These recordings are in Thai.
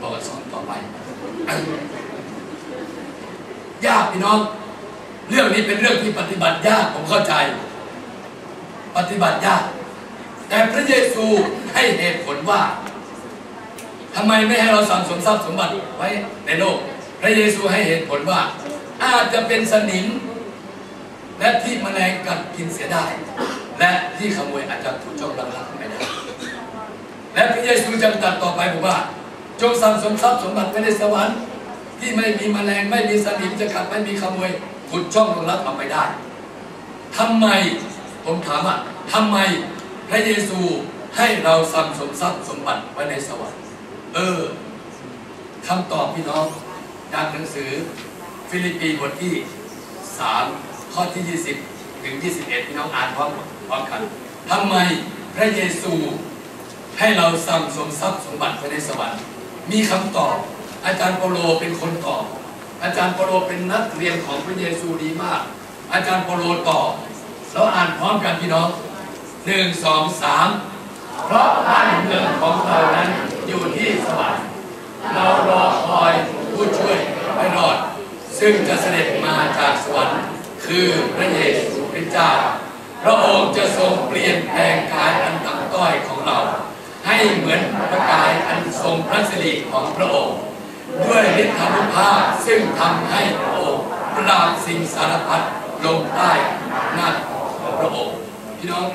ปวสอนต่อไป ยากพี่น้อง เรื่องนี้เป็นเรื่องที่ปฏิบัติยากผมเข้าใจ ปฏิบัติยาก แต่พระเยซูให้เหตุผลว่าทำไมไม่ให้เราสั่งสมทรัพย์สมบัติไว้ในโลก พระเยซูให้เหตุผลว่า อาจจะเป็นสนิมและที่มแมลงกัดกินเสียได้ และที่ขโมยอาจจะถูกจ้องระลักไม่ได้ และพระเยซูจึงตัดต่อไปบอกว่า จงสั่งสมทรัพย์สมบัติไว้ในสวรรค์ที่ไม่มีแมลงไม่มีสนิมจะกัดไม่มีขโมยขุดช่องลงลักเอาไปได้ทำไมผมถามว่าทำไมพระเยซูให้เราสั่งสมทรัพย์สมบัติไว้ในสวรรค์ เออคำตอบพี่น้องจากหนังสือฟิลิปปีบทที่ 3 ข้อที่ 20 ถึง 21 พี่น้องอ่านพร้อมพร้อมกันทำไมพระเยซูให้เราสั่งสมทรัพย์สมบัติไว้ในสวรรค์ มีคำตอบ อาจารย์เปโลเป็นคนตอบ อาจารย์เปโลเป็นนักเรียนของพระเยซูดีมาก อาจารย์เปโลตอบเราอ่านพร้อมกันพี่น้องหนึ่งสองสามเพราะบ้านเมืองของเรานั้นอยู่ที่สวรรค์เรารอคอยผู้ช่วยไม่รอด ซึ่งจะเสด็จมาจากสวรรค์คือพระเยซูคริสต์เจ้าพระองค์จะทรงเปลี่ยนแปลงกายอันต่ำต้อยของเรา เหมือนพระกายอันทรงพระสิริของพระองค์ ด้วยฤทธานุภาพซึ่งทำให้พระองค์ปราบสิ่งสารพัดลงใต้หน้าของพระองค์พี่น้อง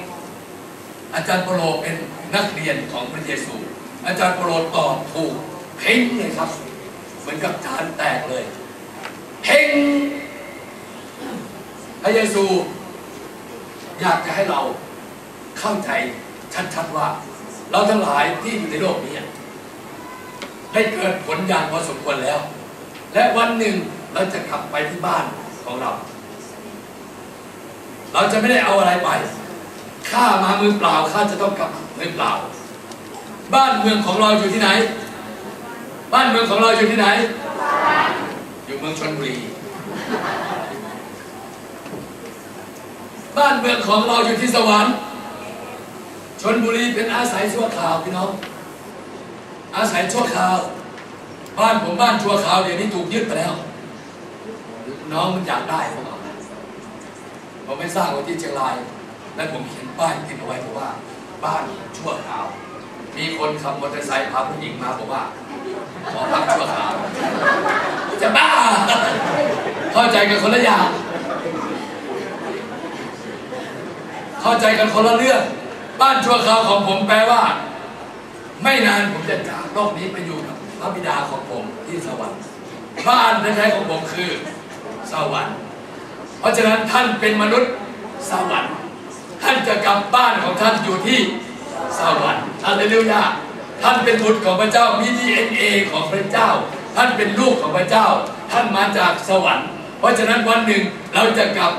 อาจารย์เปโลเป็นนักเรียนของพระเยซู อาจารย์เปโลตอบถูกเพ่งเลยครับ เหมือนกับจานแตกเลยเพ่งพระเยซู อยากจะให้เราเข้าใจชัดๆว่า เราทั้งหลายที่อยู่ในโลกนี้ได้เกิดผลอย่างพอสมควรแล้ว และวันหนึ่งเราจะกลับไปที่บ้านของเรา เราจะไม่ได้เอาอะไรไปข้ามามือเปล่าข้าจะต้องกลับมือเปล่า บ้านเมืองของเราอยู่ที่ไหน บ้านเมืองของเราอยู่ที่ไหน อยู่เมืองชนบุรี บ้านเมืองของเราอยู่ที่สวรรค์ นบุรีเป็นอาศัยชั่วคราวพี่น้อง อาศัยชั่วคราว บ้านผมบ้านชั่วคราวเดี๋ยวนี้ถูกยึดไปแล้ว น้องมันอยากได้ผมเอาผมไม่สร้างไว้ที่เชียงราย และผมเขียนป้ายติดเอาไว้บอกว่า บ้านชั่วคราว มีคนขับมอเตอร์ไซค์พาผู้หญิงมาบอกว่าขอพักชั่วคราวจะบ้า เข้าใจกันคนละอย่าง เข้าใจกันคนละเรื่อง บ้านชั่วคราวของผมแปลว่า ไม่นานผมจะจากโลกนี้ไปอยู่กับพระบิดาของผมที่สวรรค์บ้านแท้ๆของผมคือสวรรค์ เพราะฉะนั้นท่านเป็นมนุษย์สวรรค์ ท่านจะกลับบ้านของท่านอยู่ที่สวรรค์ฮาเลลูยาท่านเป็นบุตรของพระเจ้ามีดีเอ็นเอของพระเจ้า ท่านเป็นลูกของพระเจ้า ท่านมาจากสวรรค์ เพราะฉะนั้นวันหนึ่งเราจะกลับ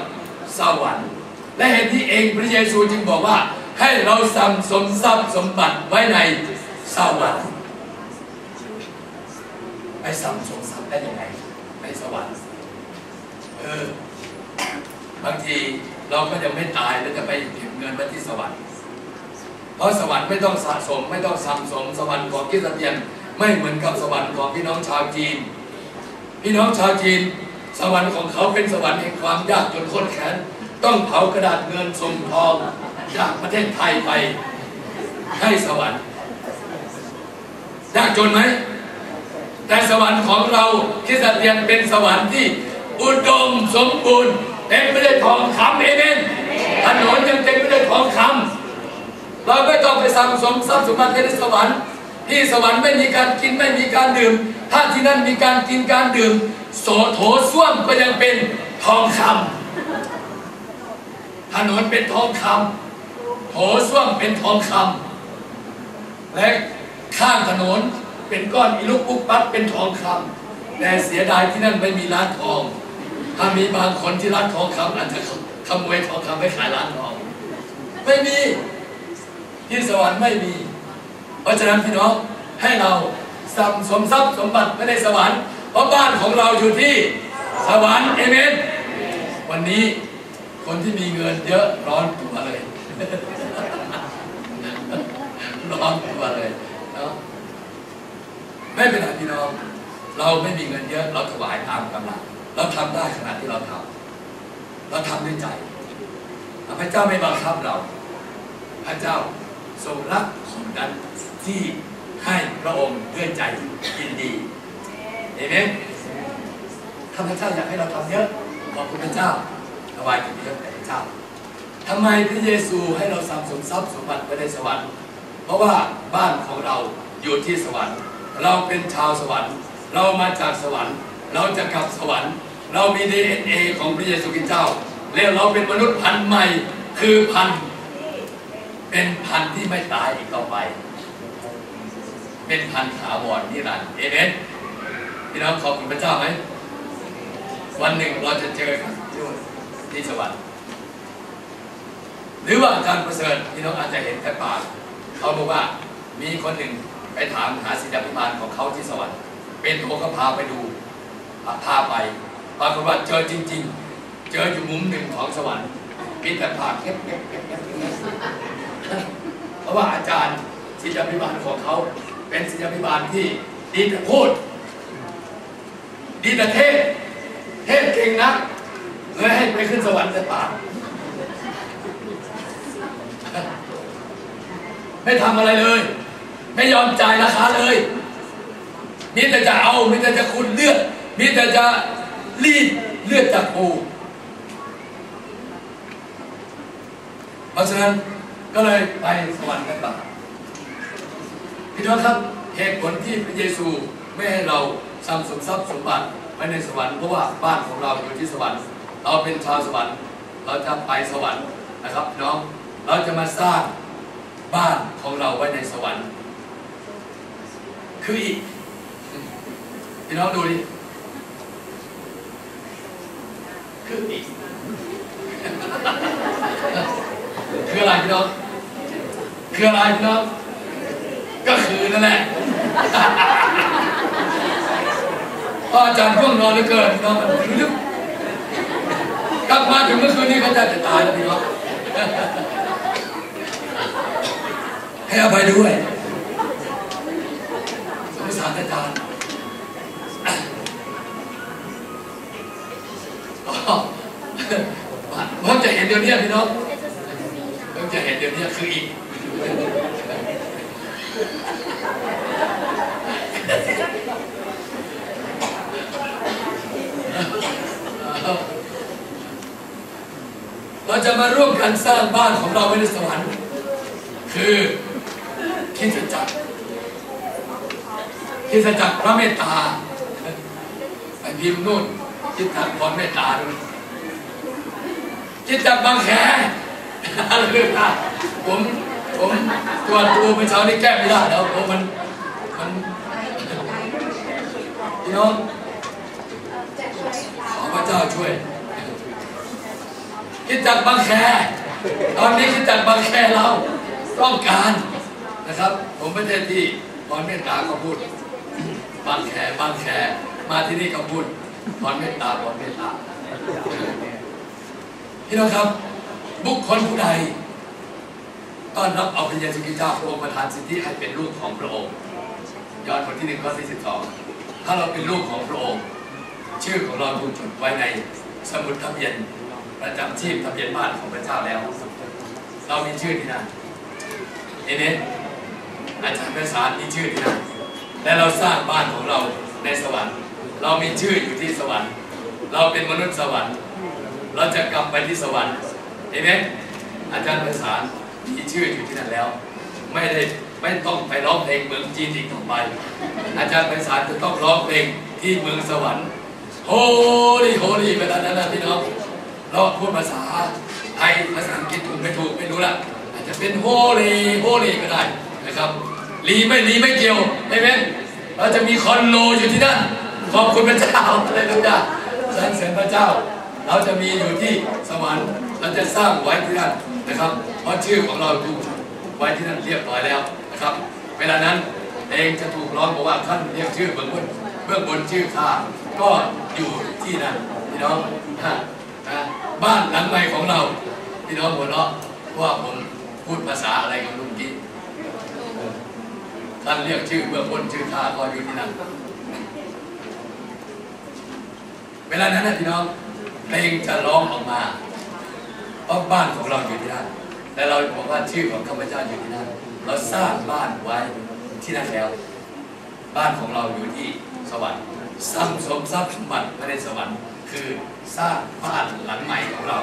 สวรรค์ และเหตุที่เองพระเยซูจึงบอกว่า ให้เราสั่งสมทรัพย์สมบัติไว้ในสวรรค์ไปสั่งสมทรัพย์ได้ยังไงในสวรรค์เออบางทีเราก็ยังไม่ตายแล้วจะไปเก็บเงินไว้ที่สวรรค์เพราะสวรรค์ไม่ต้องสะสมไม่ต้องสั่งสมสวรรค์ของคริสเตียนไม่เหมือนกับสวรรค์ของพี่น้องชาวจีน พี่น้องชาวจีน สวรรค์ของเขาเป็นสวรรค์แห่งความยากจนข้นแค้นต้องเผากระดาษเงินส่งทอง จากประเทศไทยไปให้สวรรค์ยากจนไหม แต่สวรรค์ของเราคริสเตียนเป็นสวรรค์ที่อุดมสมบูรณ์เต็มไปด้วยทองคำเอเมนถนนยังเต็มไปด้วยทองคำเราไม่ต้องไปสั่งสมทรัพย์สมบัติในสวรรค์ที่สวรรค์ไม่มีการกินไม่มีการดื่ม ถ้าที่นั่นมีการกินการดื่ม โสโถส้วมก็ยังเป็นทองคำถนนเป็นทองคำ โถส้วมเป็นทองคำและข้างถนนเป็นก้อนอิลุกอุกปัดเป็นทองคำแต่เสียดายที่นั่นไม่มีร้านทอง ถ้ามีบางคนที่ร้านทองคำอาจจะขโมยทองคำไปขายร้านทอง ไม่มีที่สวรรค์ไม่มี เพราะฉะนั้นพี่น้องให้เราสัมสมทรัพย์สมบัติไม่ได้สวรรค์เพราะบ้านของเราอยู่ที่สวรรค์เอเมนวันนี้คนที่มีเงินเยอะร้อนตัวเลย ร้อนตัวเลยเนาะไม่เป็นไรพี่น้อง เราไม่มีเงินเยอะ เราถวายตามกำลัง เราทำได้ขนาดที่เราทำเราทำด้วยใจพระเจ้าไม่บังคับเรา พระเจ้าทรงรักคนนั้นที่ให้พระองค์ด้วยใจยินดีเอเมนถ้าพระเจ้าอยากให้เราทำเยอะขอบคุณพระเจ้าถวายกิจเยอะแด่พระเจ้า ทำไมพระเยซูให้เราสะสมทรัพย์สมบัติไว้ในสวรรค์ เพราะว่าบ้านของเราอยู่ที่สวรรค์ เราเป็นชาวสวรรค์ เรามาจากสวรรค์ เราจะกลับสวรรค์ เรามีดีเอ็นเอของพระเยซูคริสต์เจ้า แล้วเราเป็นมนุษย์พันธุ์ใหม่คือพันธุ์เป็นพันธุ์ที่ไม่ตายอีกต่อไป เป็นพันธุ์ถาวรนิรันดร์เอเมนพี่น้องขอบคุณพระเจ้าไหมวันหนึ่งเราจะเจอกันที่สวรรค์ หรือว่ากาจารย์ประเสริฐพี่น้องอาจจะเห็นแต่ปากเขาบอกว่ามีคนหนึ่งไปถามหาสิทธิพิบาลของเขาที่สวรรค์เป็นโทก็พาไปดูพาไปปรากฏว่าเจอจริง ๆ เจออยู่มุมหนึ่งของสวรรค์มีแต่ผากเก็บเก็บเก็บเพราะว่าอาจารย์สิทธิพิบาลของเขา เป็นสิทธิพิบาลที่ดีแต่พูด ดีแต่เทศเทศเก่งนักเลยให้ไปขึ้นสวรรค์แต่ปาก ไม่ทำอะไรเลย ไม่ยอมจ่ายราคาเลยมีแต่จะเอามีแต่จะคุณเลือดมีแต่จะรีดเลือดจากปูเพราะฉะนั้นก็เลยไปสวรรค์กันต่างพี่น้องครับเหตุผลที่พระเยซูไม่ให้เราสมสมทรัพย์สมบัติไว้ในสวรรค์เพราะว่าบ้านของเราอยู่ที่สวรรค์ เราเป็นชาวสวรรค์ เราจะไปสวรรค์นะครับน้อง เราจะมาสร้าง บ้านของเราไว้ในสวรรค์ คืออีกพี่น้องดูดิคืออีกคืออะไรพี่น้องคืออะไรพี่น้องก็คือนั่นแหละพ่ออาจารย์พ่วงนอนเหลือเกินพี่น้องมันลึกกลับมาถึงเมื่อคืนนี้เขาจะจะตายแล้วพี่น้อง ให้อภัยด้วยสงสารอาจารย์ผมจะเห็นเดี๋ยวนี้พี่น้องผมจะเห็นเดี๋ยวนี้คืออีกเราจะมาร่วมกันสร้างบ้านของเราไว้ในสวรรค์ คือ คิดจักรคิดจักรพระเมตตาไปพิมพ์นู่นคิดจักรพรเมตตาดูคริดจักรบางแคอะไรผมผมตัวตัวเมื่อเช้านี้แก้ไม่ได้แล้วเพราะมันมันพี่น้องขอพระเจ้าช่วยคิดจากบางแคตอนนี้คิดจากบางแคเราต้องการ นะครับ ผมไม่ใช่ที่พรเมตตาก็พูด บางแคบางแคมาที่นี่ก็พูดพรเมตตาพรเมตตาพี่น้องครับบุคคลผู้ใดต้อนรับเอาพระเยซูคริสต์เจ้าพระองค์ประทานสิทธิให้เป็นลูกของพระองค์ย้อนบทที่หนึ่งข้อที่สิบสองถ้าเราเป็นลูกของพระองค์ ชื่อของเราถูกจดไว้ในสมุดทะเบียนประจำชีพทะเบียนบ้านของพระเจ้าแล้ว เรามีชื่อที่นั่นเอเน อาจารย์ประสานมีชื่อที่นั่นและเราสร้างบ้านของเราในสวรรค์ เรามีชื่ออยู่ที่สวรรค์ เราเป็นมนุษย์สวรรค์ เราจะกลับไปที่สวรรค์เอเมอาจารย์ประสานมีชื่ออยู่ที่นั่นแล้ว ไม่ได้ไม่ต้องไปร้องเพลงเมืองจีนอีกต่อไป อาจารย์ประสานจะต้องร้องเพลงที่เมืองสวรรค์โฮลี่โฮลี่เวลานั้นนะพี่น้องเราพูดภาษาไทยภาษาอังกฤษถูกไม่ถูกไม่รู้ละอาจจะเป็นโฮลี่โฮลี่ก็ได้ นะครับลีไม่ลีไม่เกี่ยวใช่ไหมเราจะมีคอนโลอยู่ที่นั่นขอบคุณพระเจ้าอะไรทุกอย่าสรรเสริญพระเจ้า เราจะมีอยู่ที่สวรรค์เราจะสร้างไว้ที่นั่นนะครับ เพราะชื่อของเราถูกไว้ที่นั่นเรียบร้อยแล้วนะครับ เวลานั้นเองจะถูกร้องบอกว่าท่านเรียกชื่อเบื้องบนเบื้องบนชื่อข้าก็อยู่ที่นั่นพี่น้องนะบ้านหลังใหม่ของเราพี่น้องหัวเราะว่าผมพูดภาษาอะไรกับลุงกี้ ท่านเรียกชื่อเบื้องบนชื่อข้าก็อยู่ที่นั่นเวลานั้นนะพี่น้องเพลงจะร้องออกมาเพราะบ้านของเราอยู่ที่นั่นแต่เราบอกว่าชื่อของข้าพเจ้าอยู่ที่นั่นเราสร้างบ้านไว้ที่นั่นแล้ว บ้านของเราอยู่ที่สวรรค์สร้างสมทรัพย์สมบัติไม่ได้สวรรค์คือสร้างบ้านหลังใหม่ของเรา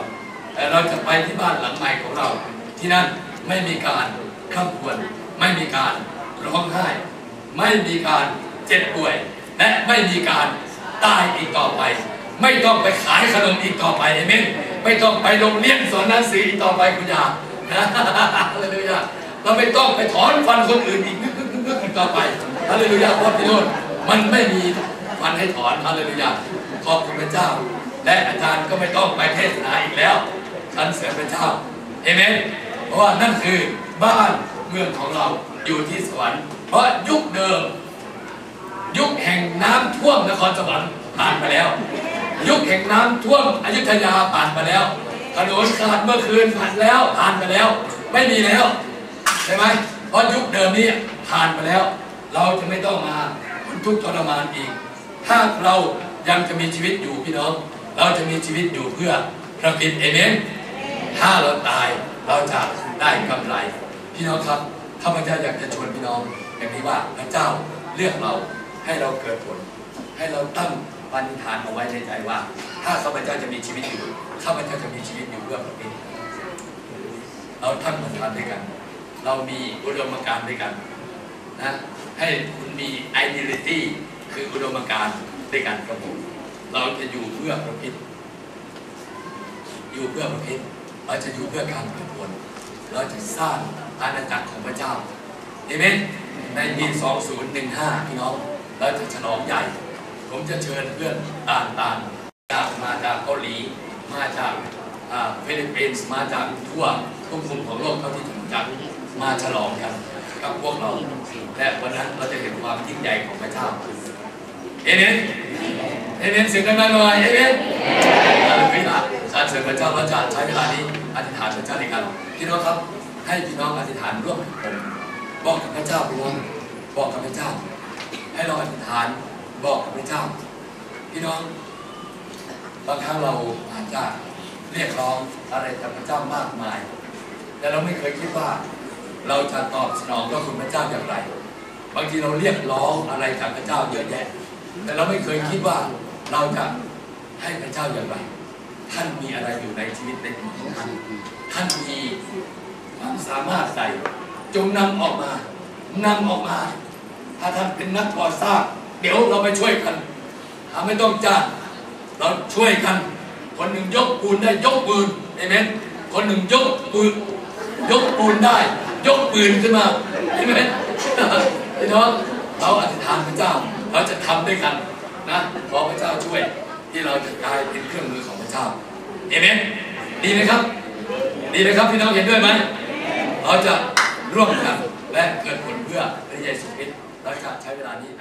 แต่เราจะไปที่บ้านหลังใหม่ของเรา ที่นั่นไม่มีการข้ามควรไม่มีการ ร้องไห้ ไม่มีการเจ็บป่วย และไม่มีการตายอีกต่อไป ไม่ต้องไปขายขนมอีกต่อไปเอเมนไม่ต้องไปโรงเรียนสอนหนังสืออีกต่อไปคุณยาฮาเลลูยาเราไม่ต้องไปถอนฟันคนอื่นอีกนึกนึกนึกนึกอีกต่อไปฮาเลลูยาพราะที่โน่นมันไม่มีฟันให้ถอนฮาเลลูยาขอบคุณพระเจ้า และอาจารย์ก็ไม่ต้องไปเทศนาอีกแล้วฉันเสริมพระเจ้าเอเมนเพราะว่านั่นคือบ้านเมืองของเรา อยู่ที่สวรรค์เพราะยุคเดิม ยุคแห่งน้ำท่วมนครสวรรค์ผ่านไปแล้ว ยุคแห่งน้ำท่วมอยุธยาผ่านไปแล้วถนนขาดเมื่อคืนผ่านแล้วผ่านไปแล้ว ไม่มีแล้วใช่ไหมเพราะยุคเดิมนี้ผ่านไปแล้ว เราจะไม่ต้องมาทุกข์ทรมานอีก ถ้าเรายังจะมีชีวิตอยู่พี่น้อง เราจะมีชีวิตอยู่เพื่อพระคิดเอเมนถ้าเราตายเราจะได้กำไร พี่น้องครับ ข้าพเจ้าอยากจะชวนพี่น้องอย่างนี้ว่าพระเจ้าเลือกเราให้เราเกิดผล ให้เราตั้งปณิธานเอาไว้ในใจว่า ถ้าข้าพเจ้าจะมีชีวิตอยู่ข้าพเจ้าจะมีชีวิตอยู่เพื่อพระคิดเราตั้งปณิธานด้วยกัน เรามีอุดมการณ์ด้วยกันนะให้คุณมี identity คืออุดมการณ์ด้วยกันครับผมเราจะอยู่เพื่อพระคิดอยู่เพื่อประเทศเราจะอยู่เพื่อการเกิดผลเราจะสร้าง อาณาจักรของพระเจ้าเอเมนในปี2015พี่น้องเราจะฉลองใหญ่ ผมจะเชิญเพื่อนต่างๆจากมาจากเกาหลี มาจากฟิลิปปินส์มาจากทั่วทุกมุมของโลกเท่าที่จะรู้จักมาฉลองกันกับพวกเรา และวันนั้นเราจะเห็นความยิ่งใหญ่ของพระเจ้าเอเมนเอเมนเสียงดังๆหน่อยเอเมนฮาเลลูยารเสริญพระเจ้าเราจะใช้เวลานี้อธิษฐานพระเจ้าในกันพี่น้องครับ ให้พี่น้องอธิษฐานร่วมกับผมบอกกับพระเจ้าพี่น้องบอกกับพระเจ้า ให้เราอธิษฐานบอกกับพระเจ้า พี่น้องบางครั้งเราอาจจะเรียกร้องอะไรจากพระเจ้ามากมาย แต่เราไม่เคยคิดว่า เราจะตอบสนองต่อคุณพระเจ้าอย่างไร บางทีเราเรียกร้องอะไรจากพระเจ้าเยอะแยะ แต่เราไม่เคยคิดว่าเราจะให้พระเจ้าอย่างไร ท่านมีอะไรอยู่ในชีวิตในตัวของท่านท่านมี ความสามารถใดจงนำออกมานำออกมา ถ้าท่านเป็นนักก่อสร้าง เดี๋ยวเราไปช่วยกันถ้าไม่ต้องจ้างเราช่วยกัน คนหนึ่งยกปูนได้ยกปืนเอเมนคนหนึ่งยกปืนยกปูนได้ ยกปืนขึ้นมาเอเมนพี่น้องเราอธิษฐานพระเจ้าเราจะทำด้วยกันนะขอพระเจ้าช่วยที่เราจะกลายเป็นเครื่องมือของพระเจ้าเอเมนดีไหมครับ ดีไหมครับพี่น้องเห็นด้วยไหม เราจะร่วมกันและเกิดผลเพื่อพระเยซูคริสต์เราจะใช้เวลานี้